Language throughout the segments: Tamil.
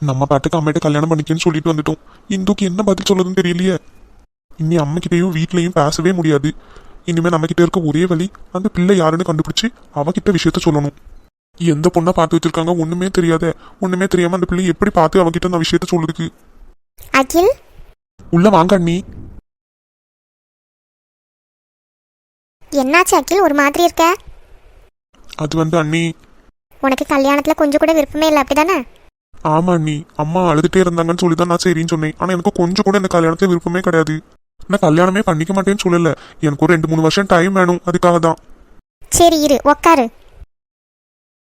நம்ம பாட்டுக்கு அம்மிட்ட கல்யாணம் பண்ணிக்கன்னு சொல்லிட்டு வந்துட்டோம். இந்துக்கு என்ன பதில் சொல்லதுன்னு தெரியலையே. இனி அம்மைக்கிட்டையும் வீட்லயும் பேசவே முடியாது. இனிமே நம்ம கிட்ட இருக்க ஒரே வழி அந்த பிள்ளை யாருன்னு கண்டுபிடிச்சு அவகிட்ட விஷயத்த சொல்லணும். எந்த பொண்ணை பார்த்து வச்சிருக்காங்க ஒண்ணுமே தெரியாத. ஒண்ணுமே தெரியாம அந்த பிள்ளை எப்படி பார்த்து அவகிட்ட நான் விஷயத்த சொல்லுதுக்கு அகில்? உள்ள வாங்க அண்ணி. என்னாச்சு அகில்? ஒரு மாதிரி இருக்க? அது வந்து அண்ணி. உனக்கு கல்யாணத்துல கொஞ்சம் கூட விருப்பமே இல்லை அப்படிதானே? ஆமா அண்ணி. அம்மா அழுதுட்டே இருந்தாங்கன்னு சொல்லி தான் நான் சரின்னு சொன்னேன். ஆனா எனக்கு கொஞ்சம் கூட இந்த கல்யாணத்துல விருப்பமே கிடையாது. நான் கல்யாணமே பண்ணிக்க மாட்டேன்னு சொல்லல. எனக்கு ஒரு ரெண்டு மூணு வருஷம் டைம் வேணும். அதுக்காக தான். சரி இரு. உக்காரு.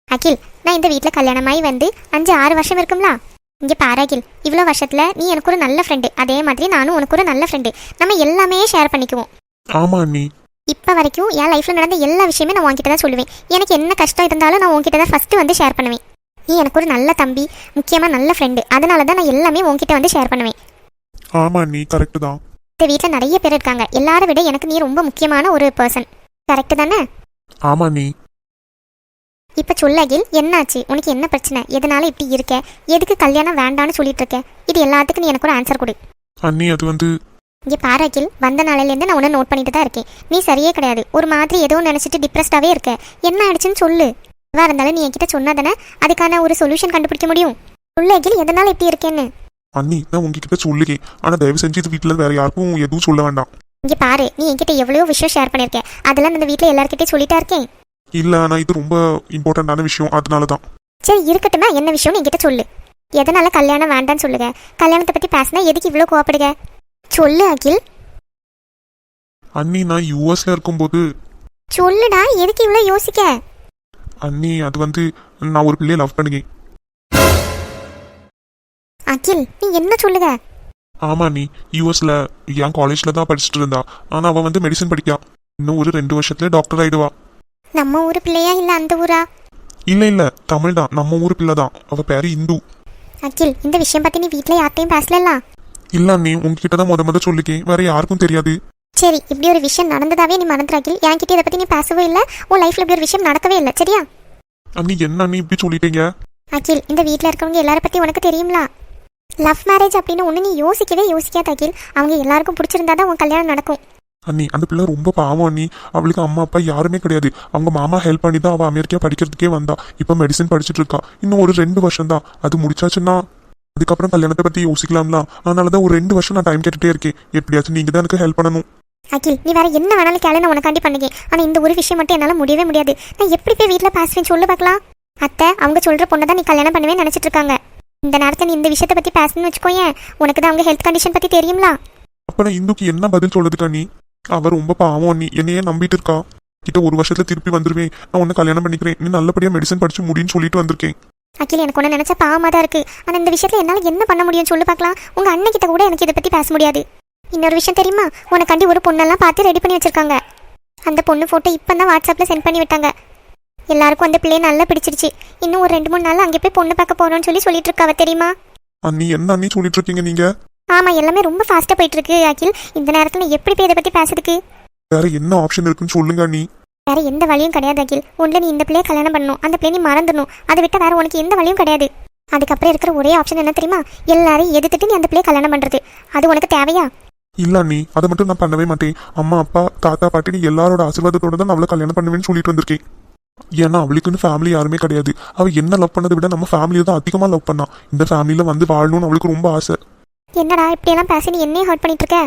அகில் நான் இந்த வீட்டில் கல்யாணமாகி வந்து அஞ்சு ஆறு வருஷம் இருக்கும்ல? இங்கே பாரு அகில். இவ்வளோ வருஷத்துல நீ எனக்கு ஒரு நல்ல ஃப்ரெண்டு அதே மாதிரி நானும் உனக்கு ஒரு நல்ல ஃப்ரெண்டு நம்ம எல்லாமே ஷேர் பண்ணிக்குவோம். ஆமா அண்ணி. இப்போ வரைக்கும் என் லைஃப்பில் நடந்த எல்லா விஷயமே நான் உன்கிட்ட தான் சொல்லுவேன். எனக்கு என்ன கஷ்டம் இருந்தாலும் நான் உன்கிட்ட தான் ஃபஸ்ட்டு வந்து ஷேர் பண்ணுவேன். நீ எனக்கு ஒரு நல்ல தம்பி முக்கியமாக நல்ல ஃப்ரெண்டு அதனால தான் நான் எல்லாமே உன்கிட்ட வந்து ஷேர் பண்ணுவேன். ஆமா அண்ணி கரெக்ட் தான். இந்த வீட்டில் நிறைய பேர் இருக்காங்க. எல்லாரை விட எனக்கு நீ ரொம்ப முக்கியமான ஒரு பர்சன் கரெக்டு தானே? ஆமா அண்ணி இப்ப சொல்ல அகில் என்னாச்சு? உனக்கு என்ன பிரச்சனை? எதனால இப்படி இருக்க? எதுக்கு கல்யாணம் வேண்டான்னு சொல்லிட்டு இருக்க? இது எல்லாத்துக்கும் நீ எனக்கு ஒரு ஆன்சர் கொடு. அண்ணி அது வந்து இங்க பாரு அகில் வந்த நாளையில இருந்து நான் உன்னை நோட் பண்ணிட்டு தான் இருக்கேன். நீ சரியே கிடையாது. ஒரு மாதிரி ஏதோ நினைச்சிட்டு டிப்ரெஸ்டாவே இருக்க. என்ன ஆயிடுச்சுன்னு சொல்லு. எதுவா இருந்தாலும் நீ என்கிட்ட சொன்னாதானே? அதுக்கான ஒரு சொல்யூஷன் கண்டுபிடிக்க முடியும். சொல்லு அகில் எதனால இப்படி இருக்கேன்னு? அண்ணி நான் உங்ககிட்ட சொல்லுகேன் ஆனா தயவு செஞ்சு இது வீட்டுல வேற யாருக்கும் எதுவும் சொல்ல வேண்டாம். இங்க பாரு நீ என்கிட்ட எவ்வளவோ விஷயம் ஷேர் பண்ணிருக்க அதெல்லாம் இந்த வீட்ல எல்லார்கிட்டயும் சொல்லிட்டா இருக்கேன். இல்ல ஆனா இது ரொம்ப இம்பார்ட்டன்டான விஷயம். அதனாலதான். சரி இருக்கட்டுமா என்ன விஷயம்னு என்கிட்ட சொல்லு. எதனால கல்யாணம் வேண்டான்னு சொல்லுங்க? கல்யாணத்தை பத்தி பேசினா எதுக்கு இவ்வளோ கோவப்படுங்க சொல்லு அகில். அண்ணி நான் யூஎஸ்ல இருக்கும்போது சொல்லுடா. எதுக்கு இவ்வளோ யோசிக்க? அண்ணி அது வந்து நான் ஒரு பிள்ளைய லவ் பண்ணுங்க அகில் நீ என்ன சொல்லுக? ஆமா நீ யூஎஸ்ல என் காலேஜ்ல தான் படிச்சுட்டு இருந்தா. ஆனா அவ வந்து மெடிசன் படிக்கா இன்னும் ஒரு ரெண்டு வருஷத்துல டாக்டர் ஆயிடுவா. நம்ம ஊர் பிள்ளையா இல்ல அந்த ஊரா? இல்ல இல்ல தமிழ் தான். நம்ம ஊர் பிள்ளை தான். அவ பேரு இந்து. அகில் இந்த விஷயம் பத்தி நீ வீட்ல யார்ட்டையும் பேசல இல்ல அண்ணி உங்ககிட்ட தான் முத முத சொல்லிக்கேன் வேற யாருக்கும் தெரியாது. சரி இப்படி ஒரு விஷயம் நடந்ததாவே நீ மறந்துற அகில் என்கிட்ட இதை பத்தி நீ பேசவே இல்ல. உன் லைஃப்ல இப்படி ஒரு விஷயம் நடக்கவே இல்லை சரியா? அண்ணி என்ன அண்ணி இப்படி சொல்லிட்டீங்க? அகில் இந்த வீட்ல இருக்கவங்க எல்லார பத்தி உனக்கு தெரியும்ல? லவ் மேரேஜ் அப்படின்னு ஒண்ணு நீ யோசிக்கவே யோசிக்காத அகில். அவங்க எல்லாருக்கும் பிடிச்சிருந்தாதான் உன் கல்யாணம் நடக்கும். அண்ணி அந்த பிள்ளை ரொம்ப பாவம் அண்ணி. அவளுக்கு அம்மா அப்பா யாருமே கிடையாது. அவங்க மாமா ஹெல்ப் பண்ணி தான் அவ அமெரிக்கா படிக்கிறதுக்கே வந்தா. இப்போ மெடிசன் படிச்சுட்டு இருக்கா. இன்னும் ஒரு ரெண்டு வருஷம் தான். அது முடிச்சாச்சுன்னா? அதுக்கப்புறம் கல்யாணத்தை பத்தி யோசிக்கலாம்ல. அதனாலதான் ஒரு ரெண்டு வருஷம் நான் டைம் கேட்டுட்டே இருக்கேன். எப்படியாச்சும் நீங்க தான் எனக்கு ஹெல்ப் பண்ணணும். அகில் நீ வேற என்ன வேணாலும் கேளு நான் உனக்காண்டி பண்ணுங்க ஆனா இந்த ஒரு விஷயம் மட்டும் என்னால முடியவே முடியாது. நான் எப்படி போய் வீட்ல பேசுவேன் சொல்லு பார்க்கலாம்? அத்தை அவங்க சொல்ற பொண்ணை தான் நீ கல்யாணம் பண்ணுவேன்னு நினைச்சிட்டு இருக்காங்க. இந்த நேரத்துல நீ இந்த விஷயத்தை பத்தி பேசணும்னு வச்சுக்கோயேன் உனக்கு தான் அவங்க ஹெல்த் கண்டிஷன் பத்தி தெரியும்ல? அப்ப நான் இந்துக்கு என்ன பதில் சொல்றதுக்கா நீ? அவ ரொம்ப பாவம் அண்ணி. என்னையே நம்பிட்டு இருக்கா. கிட்ட ஒரு வருஷத்துல திருப்பி வந்துருவேன். நான் உன்னை கல்யாணம் பண்ணிக்கிறேன். நீ நல்லபடியா மெடிசன் படிச்சு முடின்னு சொல்லிட்டு வந்திருக்கேன். அகில் எனக்கு ஒன்று நினைச்சா பாவமா தான் இருக்கு. ஆனா இந்த விஷயத்துல என்னால என்ன பண்ண முடியும் சொல்லு பார்க்கலாம். உங்க அண்ணன் கிட்ட கூட எனக்கு இதை பத்தி பேச முடியாது. இன்னொரு விஷயம் தெரியுமா? உனக்காண்டி ஒரு பொண்ணெல்லாம் பார்த்து ரெடி பண்ணி வச்சிருக்காங்க. அந்த பொண்ணு போட்டோ இப்போ தான் வாட்ஸ்அப்ல சென்ட் பண்ணி விட்டாங்க. எல்லாருக்கும் அந்த பிள்ளைய நல்லா பிடிச்சிருச்சு. இன்னும் ஒரு ரெண்டு மூணு நாள் அங்கே போய் பொண்ணு பார்க்க போறோம்னு சொல்லி சொல்லிட்டு இருக்காவ தெரியுமா? அண்ணி என்ன அண்ணி சொல்லிட்டு இருக்கீங்க நீங்க? ஆமா எல்லாமே ரொம்ப ஃபாஸ்டா போயிட்டு இருக்கு அகில். இந்த நேரத்துல எப்படி போய் இதை பத்தி பேசுறதுக்கு? வேற என்ன ஆப்ஷன் இருக்குன்னு சொல்லுங்க அண்ணி. வேற எந்த வழியும் கிடையாது அகில். ஒன்றில் நீ இந்த பிள்ளைய கல்யாணம் பண்ணணும் அந்த பிள்ளைய நீ மறந்துடணும். அதை விட்டு வேற உனக்கு எந்த வழியும் கிடையாது. அதுக்கப்புறம் இருக்கிற ஒரே ஆப்ஷன் என்ன தெரியுமா? எல்லாரையும் எதிர்த்துட்டு நீ அந்த பிள்ளைய கல்யாணம் பண்றது. அது உனக்கு தேவையா? இல்ல அண்ணி அதை மட்டும் நான் பண்ணவே மாட்டேன். அம்மா அப்பா தாத்தா பாட்டி எல்லாரோட ஆசீர்வாதத்தோட தான் அவளை கல்யாணம் பண்ணுவேன்னு சொல்லிட்டு வந்திருக்கேன். ஏன்னா அவளுக்குன்னு ஃபேமிலி யாருமே கிடையாது. அவ என்ன லவ் பண்ணதை விட நம்ம ஃபேமிலியை தான் அதிகமா லவ் பண்ணா. இந்த ஃபேமிலியில வந்து வாழணும்னு அவளுக்கு ரொம்ப ஆசை. என்னடா இப்படியெல்லாம் பேசி நீ என்னையும் ஹர்ட் பண்ணிட்டு இருக்க?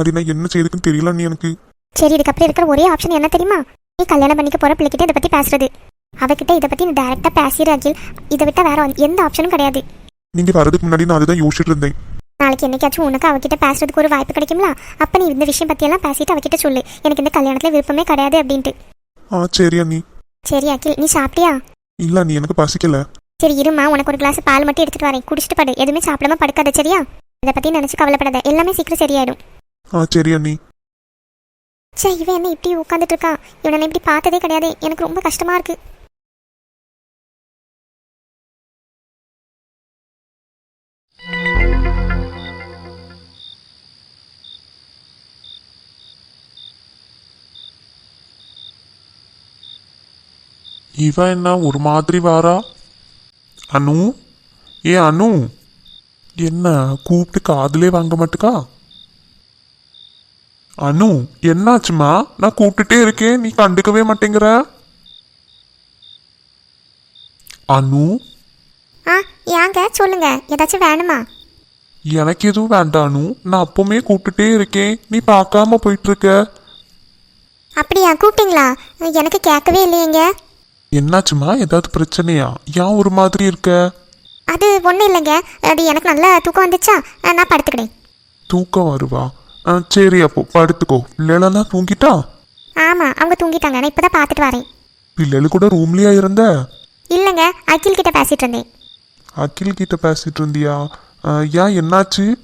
அது நான் என்ன செய்யுதுக்குன்னு தெரியல அண்ணி எனக்கு. சரி இதுக்கப்புறம் இருக்கிற ஒரே ஆப்ஷன் என்ன தெரியுமா? நீ கல்யாணம் பண்ணிக்க போற பிள்ளைகிட்ட இதை பத்தி பேசுறது. அவகிட்ட இதை பத்தி நீ டைரக்டா பேசிடு அகில். இதை விட்டா வேற எந்த ஆப்ஷனும் கிடையாது. நீங்க வரதுக்கு முன்னாடி நான் அதுதான் யோசிச்சுட்டு இருந்தேன். நாளைக்கு என்னைக்காச்சும் உனக்கு அவகிட்ட பேசுறதுக்கு ஒரு வாய்ப்பு கிடைக்கும்ல? அப்ப நீ இந்த விஷயம் பத்தியெல்லாம் பேசிட்டு அவகிட்ட சொல்லு. எனக்கு இந்த கல்யாணத்துல விருப்பமே கிடையாது அப்படின்ட்டு. ஆ சரி அண்ணி. சரி அகில் நீ சாப்பிட்டியா? இல்ல அண்ணி எனக்கு பசிக்கல. சரி இருமா உனக்கு ஒரு கிளாஸ் பால் மட்டும் எடுத்துட்டு வரேன். குடிச்சிட்டு படு. எதுவுமே சாப்பிடாம படுக்காத சரியா? இதை பத்தி நினைச்சு கவலைப்படாத. எல்லாமே சீக்கிரம் சரியாயிடும். ஆ சரி அண்ணி. சே இவன் என்ன இப்படி உட்காந்துட்டு இருக்கான்? இவனை நான் இப்படி பார்த்ததே கிடையாது. எனக்கு ரொம்ப கஷ்டமா இருக்கு. இவன் என்ன ஒரு மாதிரி வாரா? அனு? ஏ அனு? என்ன கூப்பிட்டு காதுலே வாங்க மாட்டுக்கா? அனு என்னாச்சுமா நான் கூப்பிட்டுட்டே இருக்கேன் நீ கண்டுக்கவே மாட்டேங்கிற. அனு? ஆ ஏங்க சொல்லுங்க. ஏதாச்சும் வேணுமா? எனக்கு எதுவும் வேண்டாம் அனு. நான் அப்பவுமே கூப்பிட்டுட்டே இருக்கேன். நீ பார்க்காம போயிட்டு இருக்க. அப்படியா? கூப்பிட்டீங்களா? எனக்கு கேட்கவே இல்லையேங்க. என்னாச்சுமா? ஏதாவது பிரச்சனையா? ஏன் ஒரு மாதிரி இருக்க? அது ஒன்றும் இல்லைங்க. அது எனக்கு நல்லா தூக்கம் வந்துச்சா? நான் படுத்துக்கிட்டேன். தூக்கம் வருவா? ஆ, சரி அப்போ படுத்துக்கோ. பிள்ளைலாம் தூங்கிட்டா? ஆமாம் அவங்க தூங்கிட்டாங்க. நான் இப்போ தான் பார்த்துட்டு வரேன். பிள்ளைகள் கூட ரூம்லயா இருந்த? இல்லைங்க அகில் கிட்ட பேசிட்டு இருந்தேன். அகில் கிட்ட பேசிட்டு இருந்தியா? ஆ, ஏன் என்னாச்சு?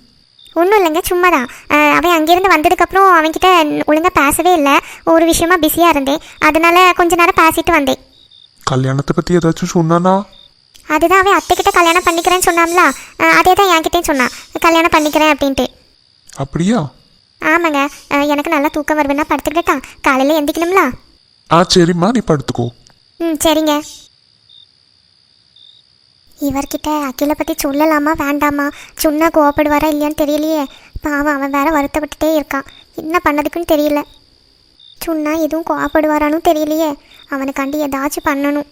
ஒன்றும் இல்லைங்க சும்மா தான் அவன் அங்கேருந்து வந்ததுக்கப்புறம் அவன்கிட்ட ஒழுங்காக பேசவே இல்லை. ஒரு விஷயமா பிஸியாக இருந்தேன். அதனால கொஞ்ச நேரம் பேசிட்டு வந்தேன். கல்யாணத்தை பத்தி ஏதாச்சும் சொன்னானா? அதுதான் அவன் அத்தைக்கிட்ட கல்யாணம் பண்ணிக்கிறேன்னு சொன்னான்ல அஹ் அதே தான் என்கிட்டயும் சொன்னான் கல்யாணம் பண்ணிக்கிறேன் அப்படின்ட்டு. அப்படியா? ஆமாங்க. எனக்கு நல்லா தூக்கம் வருதுன்னா படுத்துக்கிட்டான் காலையில் எந்திக்கணும்ல. ஆ சரிம்மா. நீ படுத்துக்கோ. ம் சரிங்க. இவர்கிட்ட அகிலை பற்றி சொல்லலாமா வேண்டாமா? சொன்னா கோவப்படுவாரா இல்லையான்னு தெரியலையே. பாவம் அவன் வேற வருத்தப்பட்டுட்டே இருக்கான். என்ன பண்ணதுக்குன்னு தெரியல. சொன்னா எதுவும் கோவப்படுவாரானும் தெரியலையே. அவனுக்காண்டி ஏதாச்சும் பண்ணணும்.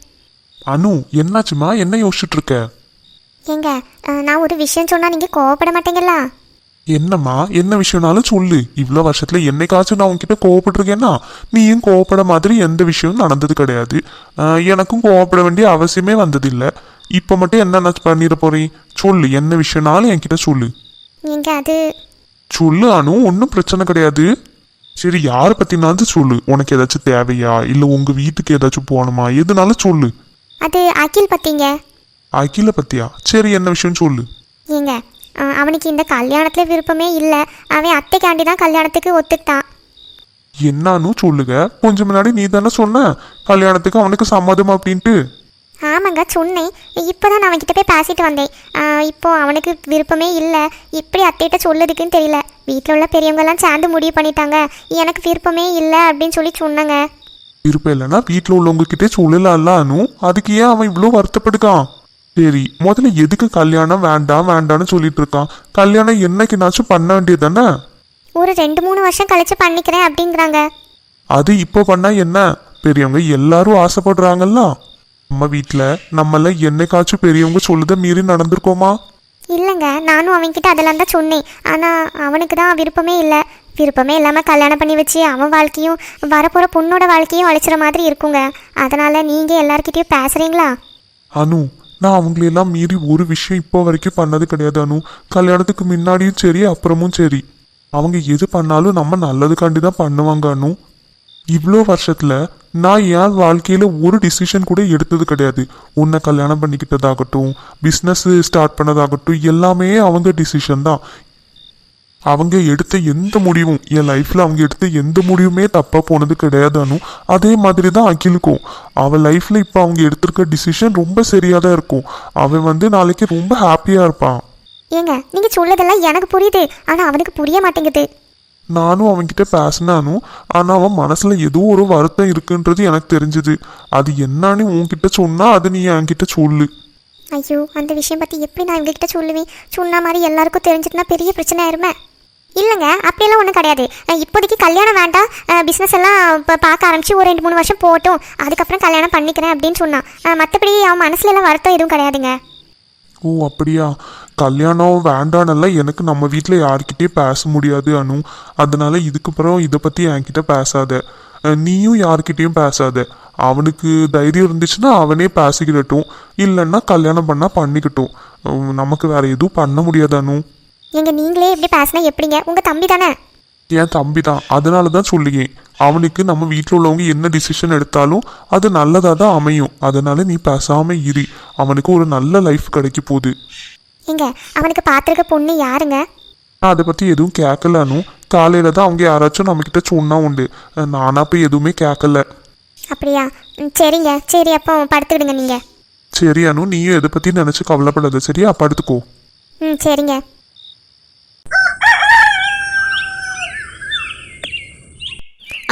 அனு என்னாச்சுமா? என்ன யோசிச்சுட்டு இருக்க ஏங்க அஹ் நான் ஒரு விஷயம் சொன்னால் நீங்கள் கோவப்பட மாட்டீங்களா? என்னம்மா? என்ன விஷயம்னாலும் சொல்லு. இவ்வளோ வருஷத்துல என்னைக்காச்சும் நான் உன்கிட்ட கோவப்பட்டிருக்கேன்னா நீயும் கோவப்பட மாதிரி எந்த விஷயமும் நடந்தது கிடையாது. ஆஹ் எனக்கும் கோவப்பட வேண்டிய அவசியமே வந்ததில்லை. இப்போ மட்டும் என்ன பண்ணிட போறேன்? சொல்லு என்ன விஷயம்னாலும் என்கிட்ட சொல்லு. ஏங்க அது சொல்லு அனு. ஒன்றும் பிரச்சனை கிடையாது. சரி யாரை பத்தினாலும் சொல்லு. உனக்கு ஏதாச்சும் தேவையா? இல்லை உங்க வீட்டுக்கு ஏதாச்சும் போகணுமா? எதுனாலும் சொல்லு. அது அகில் பற்றிங்க அகில பத்தியா? சரி என்ன விஷயம் சொல்லு. ஏங்க அஹ் அவனுக்கு இந்த கல்யாணத்தில் விருப்பமே இல்லை. அவன் அத்தைக்காண்டி தான் கல்யாணத்துக்கு ஒத்துக்கிட்டான். என்னன்னு சொல்லுங்க. கொஞ்சம் முன்னாடி நீ தானே சொன்ன. கல்யாணத்துக்கு அவனுக்கு சம்மதம் அப்படின்ட்டு. ஆமாங்க சொன்னேன். இப்போ தான் நான் அவன்கிட்ட போய் பேசிட்டு வந்தேன். அஹ் இப்போ அவனுக்கு விருப்பமே இல்லை. இப்படி அத்தைகிட்ட சொல்லதுக்குன்னு தெரியல. வீட்டில் உள்ள பெரியவங்கெல்லாம் சேர்ந்து முடிவு பண்ணிட்டாங்க. எனக்கு விருப்பமே இல்லை அப்படின்னு சொல்லி சொன்னாங்க. விருப்பம் இல்லைன்னா வீட்டில் உள்ளவங்க கிட்டே சொல்லலாம்ல அனு. அதுக்கு ஏன் அவன் இவ்வளோ வருத்தப்படுக்கான்? சரி முதல்ல எதுக்கு கல்யாணம் வேண்டாம் வேண்டாம்னு சொல்லிட்டு இருக்கான்? கல்யாணம் என்னைக்குனாச்சும் பண்ண வேண்டியது தானே ஒரு ரெண்டு மூணு வருஷம் கழிச்சு பண்ணிக்கிறேன் அப்படிங்கிறாங்க. அது இப்போ பண்ணா என்ன? பெரியவங்க எல்லாரும் ஆசைப்படுறாங்கல்ல. நம்ம வீட்டில் நம்மள என்னைக்காச்சும் பெரியவங்க சொல்லுத மீறி நடந்திருக்கோமா? இல்லைங்க நானும் அவன்கிட்ட அதெல்லாம் தான் சொன்னேன். ஆனால் அவனுக்கு தான் விருப்பமே இல்லை. விருப்பமே இல்லாமல் கல்யாணம் பண்ணி வச்சு அவன் வாழ்க்கையும் வரப்போகிற பொண்ணோட வாழ்க்கையும் அழிச்சிற மாதிரி இருக்குங்க. அதனால் நீங்கள் எல்லார்கிட்டயும் பேசுகிறீங்களா அனு நான் அவங்களெல்லாம் மீறி ஒரு விஷயம் இப்போ வரைக்கும் பண்ணது கிடையாது அனு. கல்யாணத்துக்கு முன்னாடியும் சரி அப்புறமும் சரி. அவங்க எது பண்ணாலும் நம்ம நல்லதுக்காண்டி தான் பண்ணுவாங்க அனு. இவ்வளோ வருஷத்துல நான் என் வாழ்க்கையில் ஒரு டிசிஷன் கூட எடுத்தது கிடையாது? உன்னை கல்யாணம் பண்ணிக்கிட்டதாகட்டும் பிஸ்னஸ் ஸ்டார்ட் பண்ணதாகட்டும் எல்லாமே அவங்க டிசிஷன் தான். அவங்க எடுத்த எந்த முடிவும் என் லைஃப்பில் அவங்க எடுத்த எந்த முடிவுமே தப்பாக போனது கிடையாது அதே மாதிரி தான் அகிலுக்கும். அவள் லைஃப்பில் இப்போ அவங்க எடுத்திருக்க டிசிஷன் ரொம்ப சரியாக தான் இருக்கும். அவன் வந்து நாளைக்கு ரொம்ப ஹாப்பியாக இருப்பான். ஏங்க நீங்கள் சொல்லதெல்லாம் எனக்கு புரியுது. ஆனால் அவனுக்கு புரிய மாட்டேங்குது. நானும் அவன்கிட்ட பேசினானு ஆனா அவன் மனசுல ஏதோ ஒரு வருத்தம் இருக்குன்றது எனக்கு தெரிஞ்சது. அது என்னன்னு உன்கிட்ட சொன்னா அதை நீ என்கிட்ட சொல்லு. ஐயோ அந்த விஷயம் பற்றி எப்படி நான் இவங்ககிட்ட சொல்லுவேன்? சொன்ன மாதிரி எல்லாருக்கும் தெரிஞ்சிட்டுனா பெரிய பிரச்சனை ஆயிருமே. இல்லைங்க அப்படியெல்லாம் ஒன்றும் கிடையாது. இப்போதைக்கு கல்யாணம் வேண்டாம். பிஸ்னஸ் எல்லாம் இப்போ பார்க்க ஆரம்பிச்சு ஒரு ரெண்டு மூணு வருஷம் போகட்டும். அதுக்கப்புறம் கல்யாணம் பண்ணிக்கிறேன் அப்படின்னு சொன்னான். மற்றபடி அவன் மனசுல எல்லாம் வருத்தம் எதுவும் கிடையாதுங்க. ஓ அப்படியா? கல்யாணம் வேண்டானெல்லாம் எனக்கு நம்ம வீட்டில் யார்கிட்டயும் பேச முடியாது அனு. அதனால இதுக்கப்புறம் இதை பற்றி என்கிட்ட பேசாத. நீயும் யார்கிட்டயும் பேசாத. அவனுக்கு தைரியம் இருந்துச்சுன்னா அவனே பேசிக்கிடட்டும். இல்லைன்னா கல்யாணம் பண்ணால் பண்ணிக்கட்டும். நமக்கு வேற எதுவும் பண்ண முடியாது அனு. எங்க நீங்களே இப்படி பேசினா எப்படிங்க? உங்கள் தம்பி தானே? என் தம்பி தான். அதனால தான் சொல்லுகேன். அவனுக்கு நம்ம வீட்டில் உள்ளவங்க என்ன டிசிஷன் எடுத்தாலும் அது நல்லதாக தான் அமையும். அதனால நீ பேசாம இரு. அவனுக்கு ஒரு நல்ல லைஃப் கிடைக்க போகுது. ஏங்க அவனுக்கு பார்த்துருக்க பொண்ணு யாருங்க? நான் அதை பற்றி எதுவும் கேட்கலனும் காலையில் தான் அவங்க யாராச்சும் நம்மக்கிட்ட சொன்னா உண்டு. நானா போய் எதுவுமே கேட்கல அப்படியா? ம், சரிங்க. சரி அப்போ படுத்துக்கிடுங்க நீங்கள் சரி அனு. நீயும் எதை பற்றி நினச்சி கவலைப்படாத சரியா? படுத்துக்கோ. ம் சரிங்க.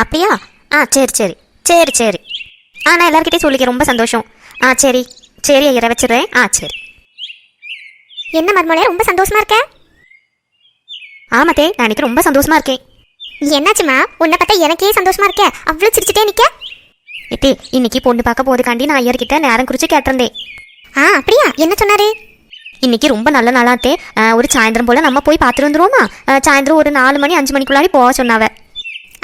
அப்படியா? ஆ சரி சரி. சரி சரி. ஆ நான் எல்லாருக்கிட்டையும் சொல்லிக்க ரொம்ப சந்தோஷம். ஆ சரி. சரி ஐயரை வச்சிடுறேன். ஆ சரி. என்ன மர்மலையா ரொம்ப சந்தோஷமா இருக்க? ஆமாத்தே நான் இன்னைக்கு ரொம்ப சந்தோஷமா இருக்கேன். என்னாச்சுமா? உன்னை பார்த்தா எனக்கே சந்தோஷமா இருக்க? அவ்வளோ சிரிச்சுட்டே நிக்க? எத்தே இன்னைக்கு பொண்ணு பார்க்க போதுக்காண்டி நான் ஐயர்கிட்ட நேரம் குறிச்சு கேட்டிருந்தேன். ஆ அப்படியா? என்ன சொன்னாரு? இன்னைக்கு ரொம்ப நல்ல நாளாத்தே ஒரு சாயந்தரம் போல நம்ம போய் பார்த்துட்டு வந்துருவோமா? சாயந்தரம் ஒரு நாலு மணி அஞ்சு மணிக்குள்ளாடி போக சொன்னாவ.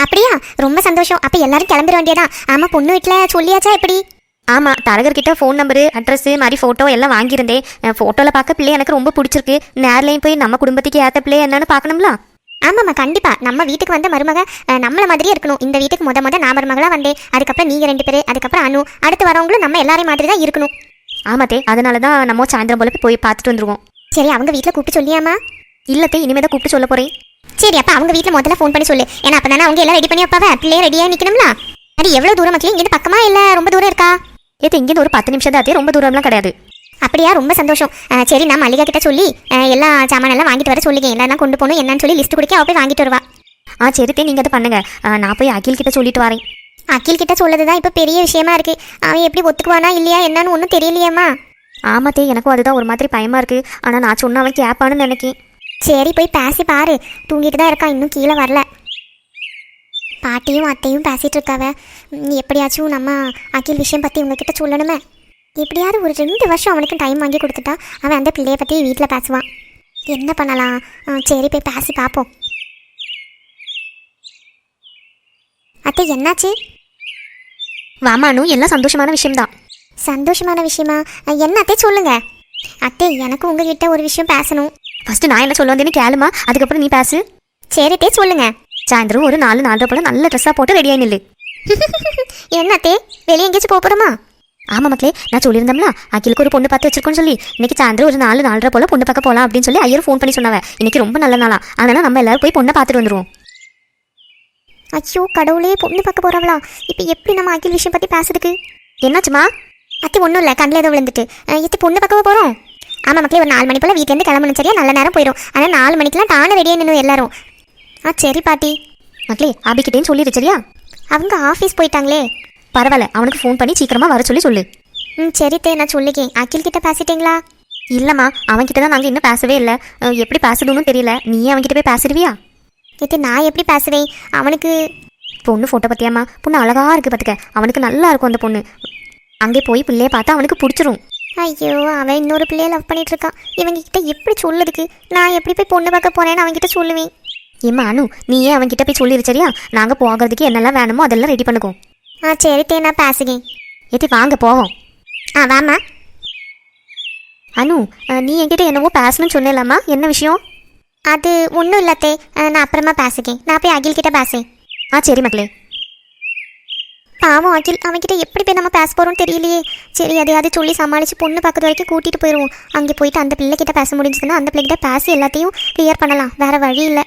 அப்படியா? ரொம்ப சந்தோஷம். அப்ப எல்லாரும் கிளம்பிட வேண்டியதா ஆமா பொண்ணு வீட்டுல சொல்லியாச்சா எப்படி? ஆமா தரகர்கிட்ட ஃபோன் நம்பரு அட்ரஸ் மாதிரி ஃபோட்டோ எல்லாம் வாங்கியிருந்தேன். ஃபோட்டோவில் பார்க்க பிள்ளை எனக்கு ரொம்ப பிடிச்சிருக்கு. நேர்லையும் போய் நம்ம குடும்பத்துக்கு ஏற்ற பிள்ளை என்னன்னு பார்க்கணும்ல? ஆமாம்மா கண்டிப்பா. நம்ம வீட்டுக்கு வந்த மருமக நம்மள மாதிரியே இருக்கணும். இந்த வீட்டுக்கு முத முத நான் மருமகளா வந்தேன். அதுக்கப்புறம் நீங்க ரெண்டு பேரு அதுக்கப்புறம் அனு. அடுத்து வரவங்களும் நம்ம எல்லாரையும் மாதிரி தான் இருக்கணும். ஆமாத்தே அதனால தான் நம்ம சாயந்தரம் போல போய் பார்த்துட்டு வந்துருவோம். சரி அவங்க வீட்டுல கூப்பிட்டு சொல்லியாமா இல்லத்தே இனிமே தான் கூப்பிட்டு சொல்ல போறேன். சரி அப்ப அவங்க வீட்ல முதல்ல ஃபோன் பண்ணி சொல்லு. ஏன்னா அப்பதானே அவங்க எல்லாம் ரெடி பண்ணி வைப்பாவ? பிள்ளைய ரெடியா நிக்கணும்ல? அது எவ்வளவு தூரம் மக்களே? இங்கிட்டு பக்கமா இல்ல? ரொம்ப தூரம் இருக்கா? ஏத்து இங்கேருந்து ஒரு பத்து நிமிஷம் தான் ரொம்ப தூரம்லாம் கிடையாது. அப்படியா? ரொம்ப சந்தோஷம். சரி நான் மல்லிகா கிட்ட சொல்லி எல்லா சாமான் எல்லாம் வாங்கிட்டு வர சொல்லிக்கேன் எல்லாம் கொண்டு போகணும். என்னன்னு சொல்லி லிஸ்ட் கொடுக்க அவ போய் வாங்கிட்டு வருவா. ஆ சரித்தே நீங்கள் அதை பண்ணுங்க. நான் போய் அகில் கிட்ட சொல்லிட்டு வரேன். அகில் கிட்ட சொல்லதுதான் இப்ப பெரிய விஷயமா இருக்கு. அவன் எப்படி ஒத்துக்குவானா இல்லையா என்னன்னு ஒன்றும் தெரியலையேம்மா. ஆமாத்தே எனக்கும் அதுதான் ஒரு மாதிரி பயமா இருக்கு. ஆனா நான் சொன்ன அவன் கேட்பான்னு நினைக்கேன். சரி போய் பேசி பாரு. தூங்கிட்டு தான் இருக்கான் இன்னும் கீழே வரல. பாட்டியும் அத்தையும் பேசிட்டு இருக்காவ. எப்படியாச்சும் நம்ம அகில் விஷயம் பத்தி உங்ககிட்ட சொல்லணுமே? எப்படியாவது ஒரு ரெண்டு வருஷம் அவனுக்கு டைம் வாங்கி கொடுத்துட்டா அவன் அந்த பிள்ளைய பத்தி வீட்டில் பேசுவான். என்ன பண்ணலாம்? சரி போய் பேசி பார்ப்போம் அத்தை என்னாச்சு? வாமானு எல்லாம் சந்தோஷமான விஷயம்தான். சந்தோஷமான விஷயமா? என்ன அத்தை சொல்லுங்க. அத்தை எனக்கு உங்ககிட்ட ஒரு விஷயம் பேசணும். ஃபர்ஸ்ட் நான் என்ன சொல்ல வந்தேன்னு கேளுமா. அதுக்கப்புறம் நீ பேசு. சரி அத்தை சொல்லுங்க. சாயந்தரம் ஒரு நாலு நாலரை போல நல்ல ட்ரெஸ்ஸாக போட்டு ரெடியாகி நில்லு. என்ன அத்தை வெளியே எங்கேயாச்சும் போக போகிறோமா ஆமா மக்களே நான் சொல்லியிருந்தோம்ல அகிலுக்கு ஒரு பொண்ணு பார்த்து வச்சிருக்கோன்னு சொல்லி. இன்னைக்கு சாயந்தரம் ஒரு நாலு நாலரை போல பொண்ணு பார்க்க போகலாம் அப்படின்னு சொல்லி ஐயர் ஃபோன் பண்ணி சொன்னாவ. இன்னைக்கு ரொம்ப நல்ல நாளா. அதனால நம்ம எல்லாரும் போய் பொண்ணை பார்த்துட்டு வந்துருவோம். ஐயோ கடவுளே பொண்ணு பார்க்க போறவளா. இப்போ எப்படி நம்ம அகில் விஷயம் பத்தி பேசுறதுக்கு? என்னாச்சுமா அத்தி ஒன்றும் இல்லை. கண்ணில் ஏதோ விழுந்துட்டு. எத்தி பொண்ணு பார்க்க போறோம்? ஆமாம் மக்களே ஒரு நாலு மணி போல வீட்டிலேருந்து கிளம்பணும். சரியா? நல்ல நேரம் போயிடும் ஆனால் நாலு மணிக்கெல்லாம் தானே ரெடியாக நின்று எல்லாரும். ஆ சரி பாட்டி. மக்களே ஆபிக்கிட்டேன்னு சொல்லிடு சரியா? அவங்க ஆஃபீஸ் போயிட்டாங்களே. பரவாயில்ல அவனுக்கு ஃபோன் பண்ணி சீக்கிரமா வர சொல்லி சொல்லு. ம் சரி தே நான் சொல்லிக்கேன் அகில் கிட்ட பேசிட்டீங்களா? இல்லம்மா அவன்கிட்ட தான் நாங்கள் இன்னும் பேசவே இல்லை. எப்படி பேசுதுன்னு தெரியல. நீயே அவன்கிட்ட போய் பேசிடுவியா? எத்தி நான் எப்படி பேசுவேன்? அவனுக்கு பொண்ணு ஃபோட்டோ பத்தியாம்மா பொண்ணு அழகா இருக்கு பார்த்துக்க. அவனுக்கு நல்லா இருக்கும் அந்த பொண்ணு. அங்கே போய் பிள்ளைய பார்த்தா அவனுக்கு பிடிச்சிரும். ஐயோ அவன் இன்னொரு பிள்ளைய லவ் பண்ணிட்டு இருக்கான். இவங்க கிட்ட எப்படி சொல்லுதுக்கு நான் எப்படி போய் பொண்ணு பார்க்க போறேன்னு அவன்கிட்ட சொல்லுவேன். ஏம்மா அனு நீயே அவன்கிட்ட போய் சொல்லிடு சரியா? நாங்கள் போகிறதுக்கு என்னெல்லாம் வேணுமோ அதெல்லாம் ரெடி பண்ணுவோம் ஆ சரி தே நான் பேசுகிறேன். ஏத்தி வாங்க போவோம். ஆ வாமா அனு அஹ் நீ என்கிட்ட என்னவோ பேசணும்னு சொன்னேலாமா என்ன விஷயம்? அது ஒன்றும் இல்லத்தே நான் அப்புறமா பேசுகிறேன். நான் போய் அகில் கிட்ட பேசேன் ஆ சரி மக்களே. பாவம் அகில் அவன்கிட்ட எப்படி போய் நம்ம பேச போகிறோம் தெரியலையே. சரி எதையாவது சொல்லி சமாளித்து பொண்ணு பார்க்கறது வரைக்கும் கூட்டிகிட்டு போயிடுவோம். அங்கே போயிட்டு அந்த பிள்ளைகிட்ட பேச முடிஞ்சதுன்னா அந்த பிள்ளைகிட்ட பேசி எல்லாத்தையும் கிளியர் பண்ணலாம். வேற வழி இல்லை.